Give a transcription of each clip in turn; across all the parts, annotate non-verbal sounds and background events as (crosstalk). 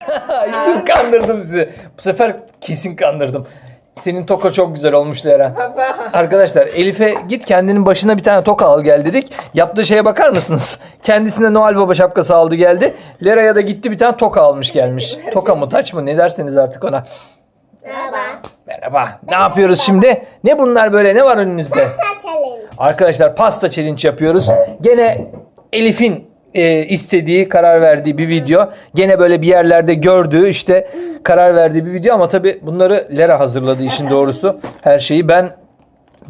(laughs) işte kandırdım sizi. Bu sefer kesin kandırdım. Senin toka çok güzel olmuş Lera. Arkadaşlar Elif'e git kendinin başına bir tane toka al gel dedik. Yaptığı şeye bakar mısınız? Kendisine Noel Baba şapkası aldı geldi. Lera'ya da gitti bir tane toka almış gelmiş. Toka mı taç mı ne derseniz artık ona. Merhaba. Merhaba. Ne yapıyoruz şimdi? Ne bunlar böyle ne var önünüzde? Pasta challenge. Arkadaşlar pasta challenge yapıyoruz. Gene Elif'in e, istediği, karar verdiği bir video. Gene böyle bir yerlerde gördüğü işte karar verdiği bir video ama tabi bunları Lera hazırladı işin doğrusu. Her şeyi ben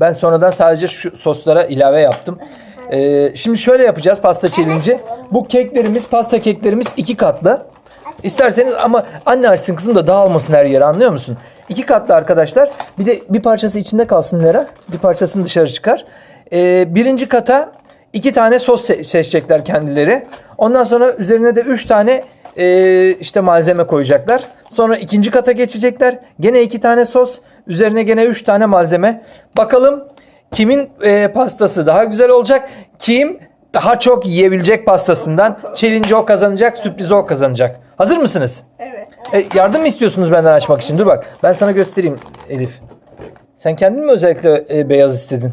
ben sonradan sadece şu soslara ilave yaptım. E, şimdi şöyle yapacağız pasta challenge'i. Bu keklerimiz, pasta keklerimiz iki katlı. İsterseniz ama anne açsın kızım da dağılmasın her yere anlıyor musun? İki katlı arkadaşlar. Bir de bir parçası içinde kalsın Lera. Bir parçasını dışarı çıkar. Ee, birinci kata iki tane sos se- seçecekler kendileri. Ondan sonra üzerine de üç tane e, işte malzeme koyacaklar. Sonra ikinci kata geçecekler. Gene iki tane sos. Üzerine gene üç tane malzeme. Bakalım kimin e, pastası daha güzel olacak? Kim daha çok yiyebilecek pastasından? Challenge o kazanacak, sürprizi o kazanacak. Hazır mısınız? Evet. E, yardım mı istiyorsunuz benden açmak için? Dur bak ben sana göstereyim Elif. Sen kendin mi özellikle e, beyaz istedin?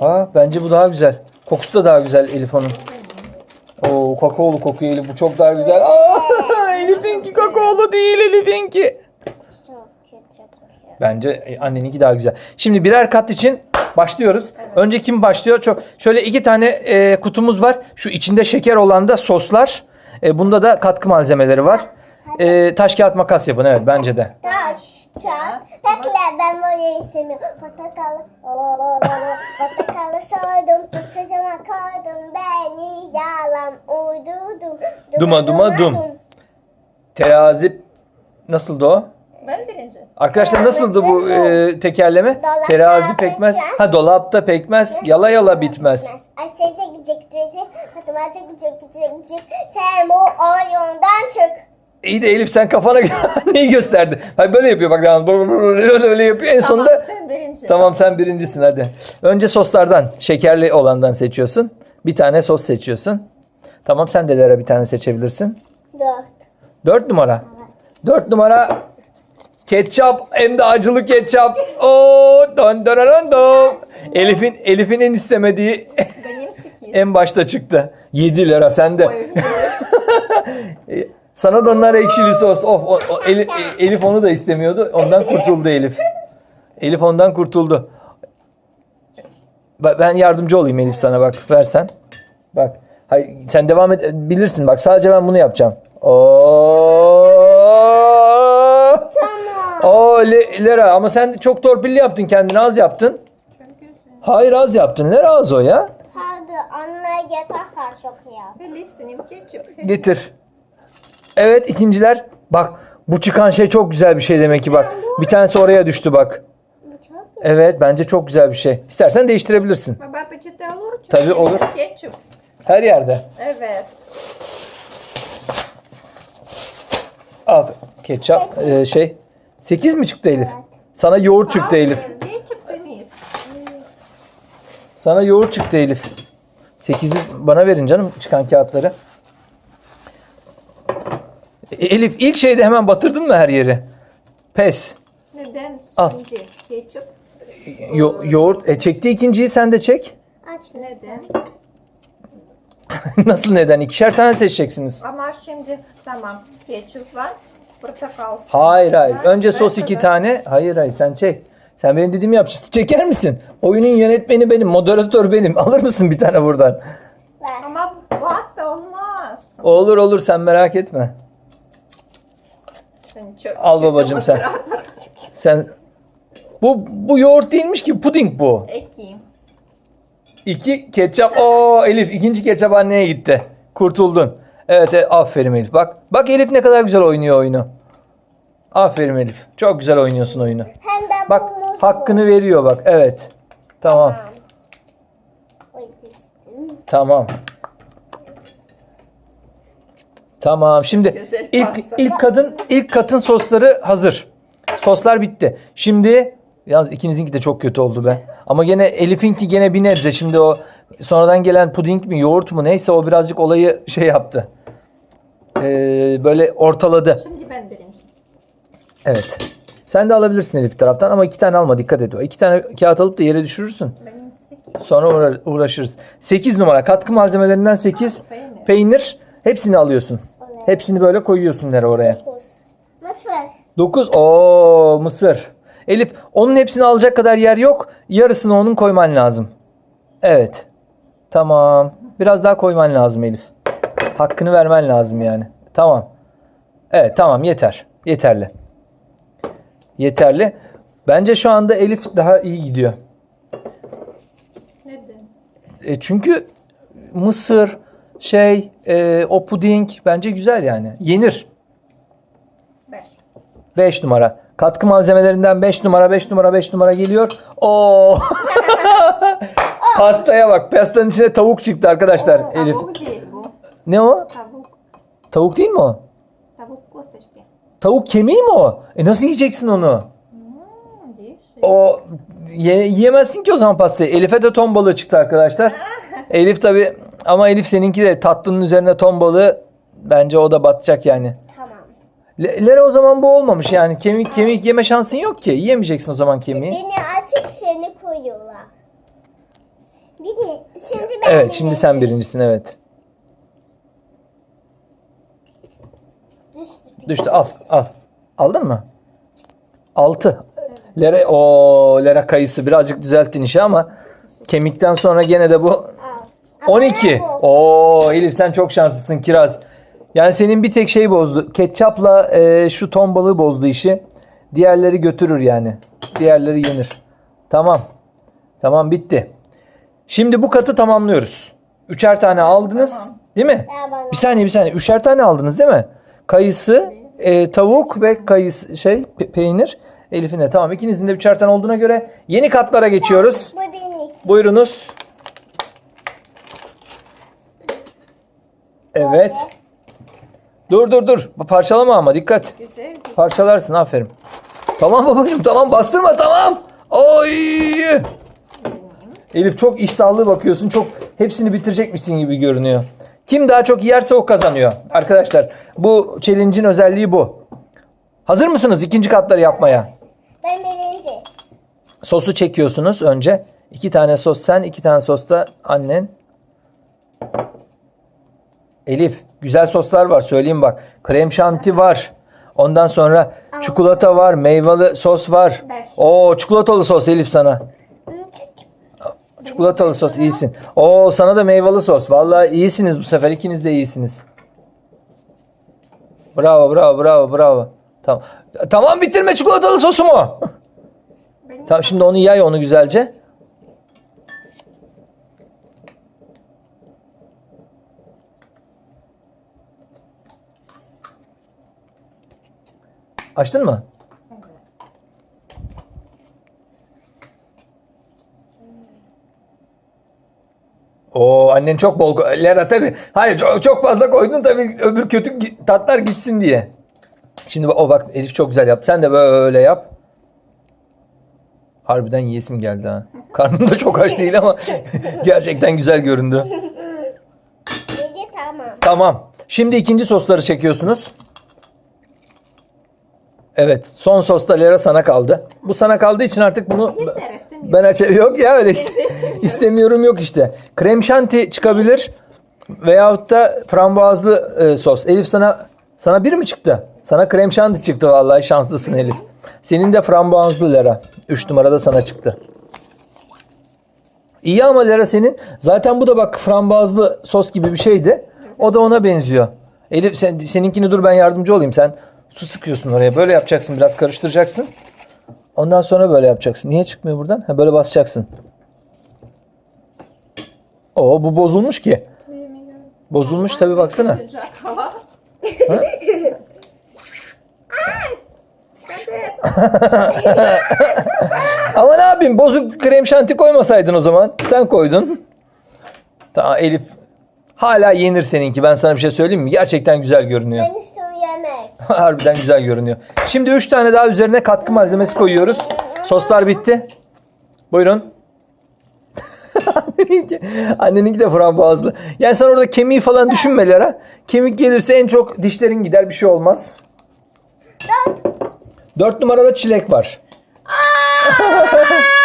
Ha bence bu daha güzel. Kokusu da daha güzel Elif onun. Oo kakaolu kokuyor Elif bu çok daha güzel. Aa, (laughs) Elif'inki kakaolu değil Elif'inki. Bence e, anneninki daha güzel. Şimdi birer kat için başlıyoruz. Önce kim başlıyor? Çok şöyle iki tane e, kutumuz var. Şu içinde şeker olan da soslar. E, bunda da katkı malzemeleri var. E, taş kağıt makas yapın evet bence de. Taş, kağıt. Bekle ben böyle istemiyorum. Portakalı, portakalı soydum, pusucuma koydum. Beni yalan uydurdum. Duma, duma, dum. Terazi nasıldı o? Ben birinci. Arkadaşlar nasıldı bu e, tekerleme? Dolapta Terazi pekmez. pekmez. Ha dolapta pekmez. Yala yala bitmez. Ay sen de gıcık gıcık, Fatıma gıcık gıcık gıcık. Sen bu oyundan çık. İyi de Elif sen kafana göre (laughs) neyi gösterdi? Hayır böyle yapıyor bak. (laughs) Öyle öyle yapıyor. En sonunda Tamam sen birinci. Tamam sen birincisin hadi. Önce soslardan, şekerli olandan seçiyorsun. Bir tane sos seçiyorsun. Tamam sen de Lera bir tane seçebilirsin. Dört. Dört numara. Dört numara ketçap hem de acılı ketçap. Oo, don don don don. Elif'in Elif'in en istemediği (laughs) en başta çıktı. 7 lira sende. Sana da onlar ekşili sos. Of, o, o- Elif, Elif onu da istemiyordu. Ondan kurtuldu Elif. Elif ondan kurtuldu. Ben yardımcı olayım Elif sana bak. Versen. Bak. Hayır, sen devam et. Bilirsin bak. Sadece ben bunu yapacağım. Oo. Tamam. Oo Le- Lera ama sen çok torpilli yaptın kendini az yaptın. Çünkü sen Hayır az yaptın. Lera az o ya. Hadi anne yeter çok ya. Elif senin ketçap. Getir. Evet ikinciler. Bak bu çıkan şey çok güzel bir şey demek ki bak. Bir tanesi oraya düştü bak. Evet bence çok güzel bir şey. İstersen değiştirebilirsin. Baba peçete olur. çünkü Tabii olur. Ketçap. Her yerde. Evet. Al ketçap e, şey. 8 mi çıktı Elif? Sana yoğurt çıktı Elif. Ketçap temiz. Sana yoğurt çıktı Elif. 8'i bana verin canım çıkan kağıtları. E, Elif ilk şeyde hemen batırdın mı her yeri? Pes. Neden? Al. Şimdi ketçap. Yo- yoğurt. E, çekti ikinciyi sen de çek. aç. Neden? (laughs) Nasıl neden? İkişer tane seçeceksiniz. Ama şimdi tamam. Ketçap var. Portakal. Hayır hayır. Önce sos iki tane. Hayır hayır sen çek. Sen benim dediğimi yap. Çeker misin? Oyunun yönetmeni benim, moderatör benim. (laughs) Alır mısın bir tane buradan? Ama bu hasta olmaz. Olur olur sen merak etme. Çok Al babacım sen. (laughs) Sen bu bu yoğurt değilmiş ki puding bu. Ekeyim. İki ketçap. Oo Elif ikinci ketçap anneye gitti. Kurtuldun. Evet, evet aferin Elif. Bak bak Elif ne kadar güzel oynuyor oyunu. Aferin Elif. Çok güzel oynuyorsun oyunu. Hem de Bak bu muz hakkını veriyor bak. Evet. Tamam. düştüm. Tamam. Tamam. Şimdi Güzel ilk pasta. ilk kadın ilk katın sosları hazır. Soslar bitti. Şimdi yalnız ikinizinki de çok kötü oldu be. Ama gene Elif'inki gene bir nebze. Şimdi o sonradan gelen puding mi yoğurt mu neyse o birazcık olayı şey yaptı. e, böyle ortaladı. Şimdi ben birinci. Evet. Sen de alabilirsin Elif bir taraftan ama iki tane alma dikkat et. İki tane kağıt alıp da yere düşürürsün. Benim sekiz. Sonra uğra- uğraşırız. 8 numara katkı malzemelerinden 8 Peynir. peynir. Hepsini alıyorsun. Hepsini böyle koyuyorsun nereye oraya. Mısır. 9 o mısır. Elif onun hepsini alacak kadar yer yok. Yarısını onun koyman lazım. Evet. Tamam. Biraz daha koyman lazım Elif. Hakkını vermen lazım yani. Tamam. Evet tamam yeter. Yeterli. Yeterli. Bence şu anda Elif daha iyi gidiyor. Neden? E çünkü mısır şey e, o puding bence güzel yani. Yenir. 5 numara. Katkı malzemelerinden 5 numara 5 numara 5 numara geliyor. Oo. (laughs) Pastaya bak. Pastanın içine tavuk çıktı arkadaşlar. Oo, Elif. Tavuk değil bu. Ne o? Tavuk. Tavuk değil mi o? Tavuk kosta. Tavuk kemiği mi o? E nasıl yiyeceksin onu? Hmm, değil. Şey o ye, yiyemezsin ki o zaman pastayı. Elif'e de ton balığı çıktı arkadaşlar. (laughs) Elif tabi ama Elif seninki de tatlının üzerine ton balığı bence o da batacak yani. Tamam. Le- Lera o zaman bu olmamış yani kemik kemik yeme şansın yok ki. Yiyemeyeceksin o zaman kemiği. Beni açık seni koyuyorlar. Beni şimdi ben Evet şimdi sen birincisin evet. Düştü. Düştü al al. Aldın mı? 6. Lera o Lera kayısı birazcık düzelttin işi ama kemikten sonra gene de bu 12. bu. Oo Elif sen çok şanslısın Kiraz. Yani senin bir tek şey bozdu. Ketçapla e, şu ton balığı bozdu işi. Diğerleri götürür yani. Diğerleri yenir. Tamam. Tamam bitti. Şimdi bu katı tamamlıyoruz. Üçer tane aldınız. Değil mi? Bir saniye bir saniye. Üçer tane aldınız değil mi? Kayısı, e, tavuk ve kayısı şey pe- peynir. Elif'in de tamam. İkinizin de üçer tane olduğuna göre yeni katlara geçiyoruz. Bu benim. Buyurunuz. Evet. Dur dur dur. Parçalama ama dikkat. Güzel. Parçalarsın aferin. Tamam babacığım tamam bastırma tamam. Oy. Elif çok iştahlı bakıyorsun. Çok hepsini bitirecekmişsin gibi görünüyor. Kim daha çok yerse o kazanıyor. Arkadaşlar bu challenge'in özelliği bu. Hazır mısınız ikinci katları yapmaya? Ben birinci. Sosu çekiyorsunuz önce. İki tane sos sen, iki tane sos da annen. Elif, güzel soslar var söyleyeyim bak. Krem şanti var. Ondan sonra çikolata var, meyveli sos var. Oo, çikolatalı sos Elif sana. Çikolatalı sos iyisin. Oo, sana da meyveli sos. Vallahi iyisiniz bu sefer. İkiniz de iyisiniz. Bravo, bravo, bravo, bravo. Tamam. Tamam bitirme çikolatalı sosumu. Tamam şimdi onu yay onu güzelce. Açtın mı? Oo annen çok bol Lera tabi. Hayır çok, çok fazla koydun tabi öbür kötü tatlar gitsin diye. Şimdi o bak Elif çok güzel yaptı. Sen de böyle yap. Harbiden yiyesim geldi ha. (laughs) Karnım da çok aç değil ama (laughs) gerçekten güzel göründü. Dedi tamam. Tamam. Şimdi ikinci sosları çekiyorsunuz. Evet. Son sos da Lera sana kaldı. Bu sana kaldığı için artık bunu ben aç yok ya öyle ist- istemiyorum yok işte. Krem şanti çıkabilir veyahut da frambuazlı e, sos. Elif sana sana bir mi çıktı? Sana krem şanti çıktı vallahi şanslısın Elif. Senin de frambuazlı Lera. 3 numarada sana çıktı. İyi ama Lera senin. Zaten bu da bak frambuazlı sos gibi bir şeydi. O da ona benziyor. Elif sen, seninkini dur ben yardımcı olayım. Sen su sıkıyorsun oraya. Böyle yapacaksın. Biraz karıştıracaksın. Ondan sonra böyle yapacaksın. Niye çıkmıyor buradan? Ha böyle basacaksın. Oo bu bozulmuş ki. Bozulmuş tabi baksana. (laughs) Ama ne yapayım? Bozuk krem şanti koymasaydın o zaman. Sen koydun. Tamam Elif. Hala yenir seninki. Ben sana bir şey söyleyeyim mi? Gerçekten güzel görünüyor. Ben. (laughs) Harbiden güzel görünüyor. Şimdi 3 tane daha üzerine katkı malzemesi koyuyoruz. Soslar bitti. Buyurun. (laughs) anneninki, anneninki de frambuazlı. Yani sen orada kemiği falan düşünme Lara. Kemik gelirse en çok dişlerin gider bir şey olmaz. Dört. Dört numarada çilek var. (laughs)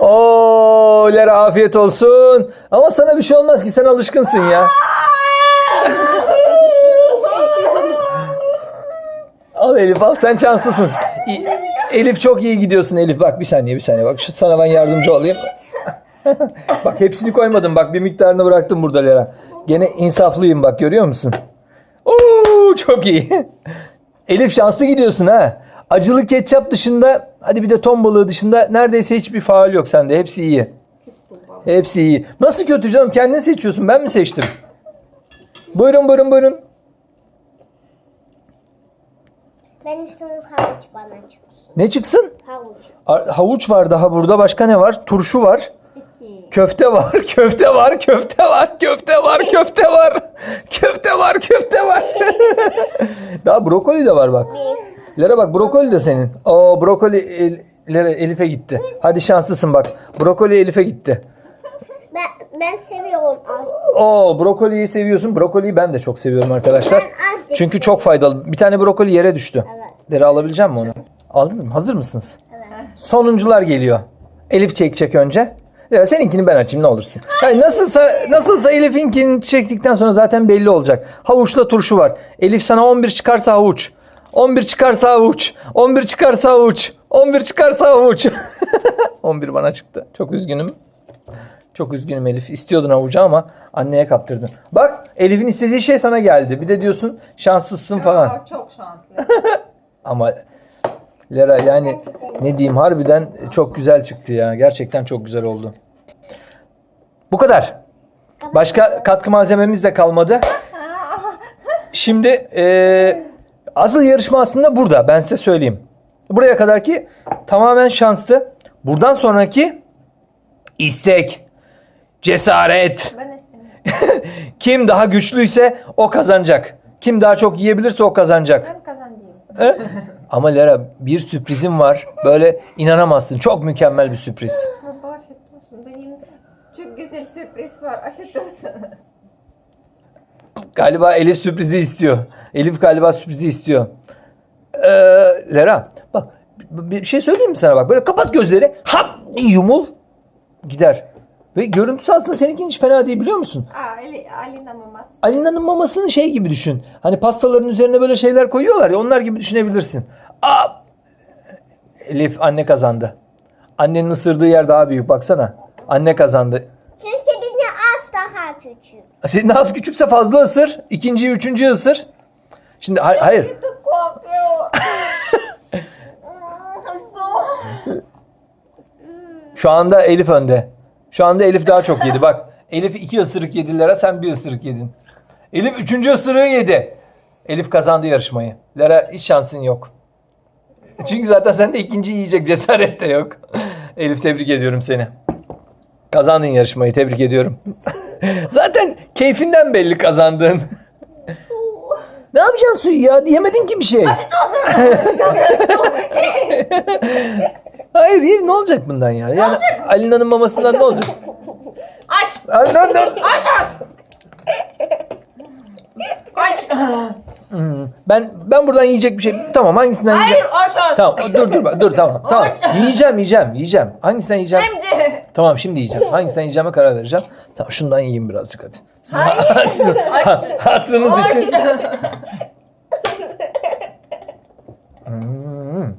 Oo, Lara afiyet olsun. Ama sana bir şey olmaz ki sen alışkınsın ya. Elif al sen şanslısın. Elif çok iyi gidiyorsun Elif. Bak bir saniye bir saniye. Bak şu sana ben yardımcı olayım. (laughs) bak hepsini koymadım. Bak bir miktarını bıraktım burada Lara. Gene insaflıyım bak görüyor musun? Oo çok iyi. (laughs) Elif şanslı gidiyorsun ha. Acılı ketçap dışında hadi bir de ton balığı dışında neredeyse hiçbir faal yok sende. Hepsi iyi. Hepsi iyi. Nasıl kötü canım? Kendin seçiyorsun. Ben mi seçtim? Buyurun buyurun buyurun. Ben istiyorum havuç bana çıksın. Ne çıksın? Havuç. A- Havuç var daha burada. Başka ne var? Turşu var. Köfte var, (laughs) köfte var, köfte var, köfte var, köfte var. (laughs) Köfte var, köfte var. (laughs) daha brokoli de var bak. Lera bak brokoli de senin. Oo brokoli El- Lera Elif'e gitti. Hadi şanslısın bak. Brokoli Elif'e gitti. Ben, ben seviyorum az. Oo brokoliyi seviyorsun. Brokoliyi ben de çok seviyorum arkadaşlar. Ben az da Çünkü çok faydalı. Bir tane brokoli yere düştü. Evet. Lera alabilecek mi onu? Aldınız mı? Hazır mısınız? Evet. Sonuncular geliyor. Elif çekecek önce. Ya seninkini ben açayım ne olursun. Yani nasılsa nasılsa Elif'inkini çektikten sonra zaten belli olacak. Havuçla turşu var. Elif sana 11 çıkarsa havuç. 11 çıkarsa havuç. 11 çıkarsa havuç. 11 çıkarsa havuç. (laughs) 11 bana çıktı. Çok üzgünüm. Çok üzgünüm Elif. İstiyordun havucu ama anneye kaptırdın. Bak Elif'in istediği şey sana geldi. Bir de diyorsun şanssızsın falan. Çok şanslı. (laughs) Ama Lera yani ne diyeyim harbiden çok güzel çıktı ya. Gerçekten çok güzel oldu. Bu kadar. Başka katkı malzememiz de kalmadı. Şimdi eee asıl yarışma aslında burada. Ben size söyleyeyim. Buraya kadar ki tamamen şanslı. Buradan sonraki istek, cesaret, Ben istemiyorum. (laughs) kim daha güçlüyse o kazanacak. Kim daha çok yiyebilirse o kazanacak. Ama Lera bir sürprizim var. Böyle inanamazsın. Çok mükemmel bir sürpriz. Baba afiyet olsun. Benim çok güzel sürpriz var. Afiyet olsun. Galiba Elif sürprizi istiyor. Elif galiba sürprizi istiyor. Ee, Lera bak bir şey söyleyeyim mi sana bak. Böyle kapat gözleri. Hap yumul. Gider. Ve görüntüsü aslında seninkinin hiç fena değil biliyor musun? Aa, Ali, Alina maması. Alina'nın mamasını şey gibi düşün. Hani pastaların üzerine böyle şeyler koyuyorlar ya onlar gibi düşünebilirsin. Aa! Elif anne kazandı. Annenin ısırdığı yer daha büyük baksana. Anne kazandı. Çünkü bir de az daha küçük. Senin az küçükse fazla ısır. İkinciyi, üçüncüyü ısır. Şimdi hay- hayır. Çok korkuyor. (laughs) Hmm, Şu anda Elif önde. Şu anda Elif daha çok yedi. Bak Elif iki ısırık yedi sen bir ısırık yedin. Elif üçüncü ısırığı yedi. Elif kazandı yarışmayı. Lera hiç şansın yok. Çünkü zaten sende ikinci yiyecek cesaret de yok. Elif tebrik ediyorum seni. Kazandın yarışmayı tebrik ediyorum. (laughs) zaten keyfinden belli kazandın. ne yapacaksın suyu ya? Diyemedin ki bir şey. (laughs) Hayır iyi ne olacak bundan ya? Yani Alina'nın mamasından ne olacak? Aç. Ay, dur, dur. Aç aç. Aç. Ben ben buradan yiyecek bir şey tamam hangisinden Hayır yiyeceğim? aç aç. Tamam dur dur bak, dur tamam tamam. Yiyeceğim yiyeceğim yiyeceğim. Hangisinden yiyeceğim? Şimdi. Tamam şimdi yiyeceğim. Hangisinden yiyeceğime karar vereceğim. Tamam şundan yiyeyim birazcık hadi. Siz, (laughs) siz- Aç. hatırınız Aç. için. (laughs) Hmm.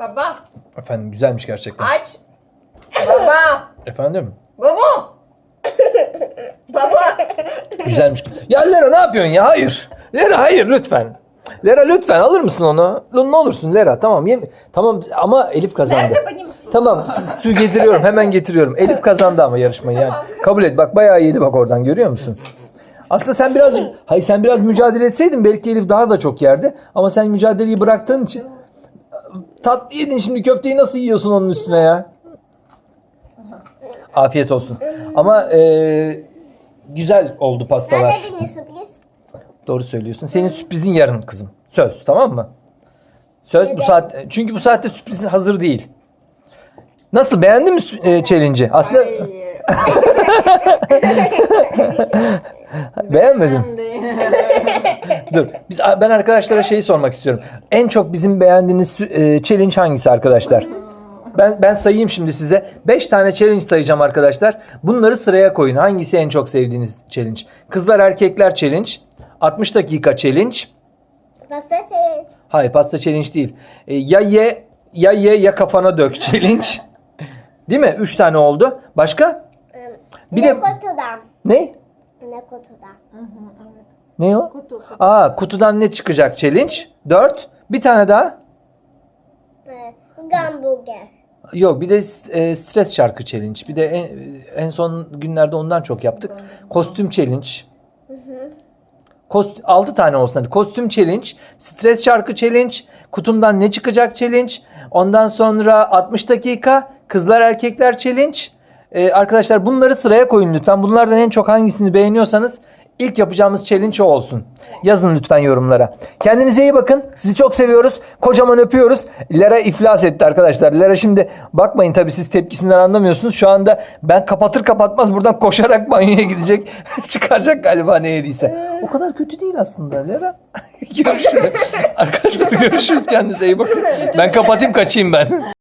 Baba Efendim güzelmiş gerçekten. aç. Baba. Efendim Baba. Baba. güzelmiş. Ya Lera ne yapıyorsun ya? Hayır. Lera hayır lütfen. Lera lütfen alır mısın onu? L- Ne olursun Lera tamam yem tamam ama Elif kazandı. Nerede benim su? Tamam su- su getiriyorum hemen getiriyorum. Elif kazandı ama yarışmayı yani. Kabul et bak bayağı yedi bak oradan görüyor musun? Aslında sen birazcık hayır sen biraz mücadele etseydin belki Elif daha da çok yerdi. Ama sen mücadeleyi bıraktığın için tatlı yedin şimdi köfteyi nasıl yiyorsun onun üstüne ya? Afiyet olsun. Ama eee, güzel oldu pastalar. Nerede bir sürpriz? Doğru söylüyorsun. Senin sürprizin yarın kızım. Söz tamam mı? Söz bu saat çünkü bu saatte sürprizin hazır değil. Nasıl beğendin mi e, challenge'i? Aslında (laughs) (laughs) beğenmedim. (laughs) (laughs) Dur. Biz ben arkadaşlara şeyi sormak istiyorum. En çok bizim beğendiğiniz e, challenge hangisi arkadaşlar? Ben ben sayayım şimdi size. 5 tane challenge sayacağım arkadaşlar. Bunları sıraya koyun. Hangisi en çok sevdiğiniz challenge? Kızlar erkekler challenge, 60 dakika challenge. Pasta challenge. Hayır pasta challenge değil. E, ya ye ya ye ya kafana dök (laughs) challenge. Değil mi? 3 tane oldu. Başka? Bir ne de kutudan? ne? Ne kutudan? Ne o? Aa kutudan ne çıkacak challenge? 4. Bir tane daha. Ee, Hamburger. Yok bir de e, stres şarkı challenge. Bir de en, en son günlerde ondan çok yaptık. Kostüm challenge. Kost, 6 tane olsun hadi. Kostüm challenge, stres şarkı challenge, kutumdan ne çıkacak challenge. Ondan sonra 60 dakika kızlar erkekler challenge. Ee, arkadaşlar bunları sıraya koyun lütfen. Bunlardan en çok hangisini beğeniyorsanız ilk yapacağımız challenge o olsun. Yazın lütfen yorumlara. Kendinize iyi bakın. Sizi çok seviyoruz. Kocaman öpüyoruz. Lera iflas etti arkadaşlar. Lera şimdi bakmayın tabii siz tepkisinden anlamıyorsunuz. Şu anda ben kapatır kapatmaz buradan koşarak banyoya gidecek. (laughs) Çıkaracak galiba ne yediyse. O kadar kötü değil aslında Lera. (laughs) görüşürüz. Arkadaşlar görüşürüz. Kendinize iyi bakın. Ben kapatayım kaçayım ben.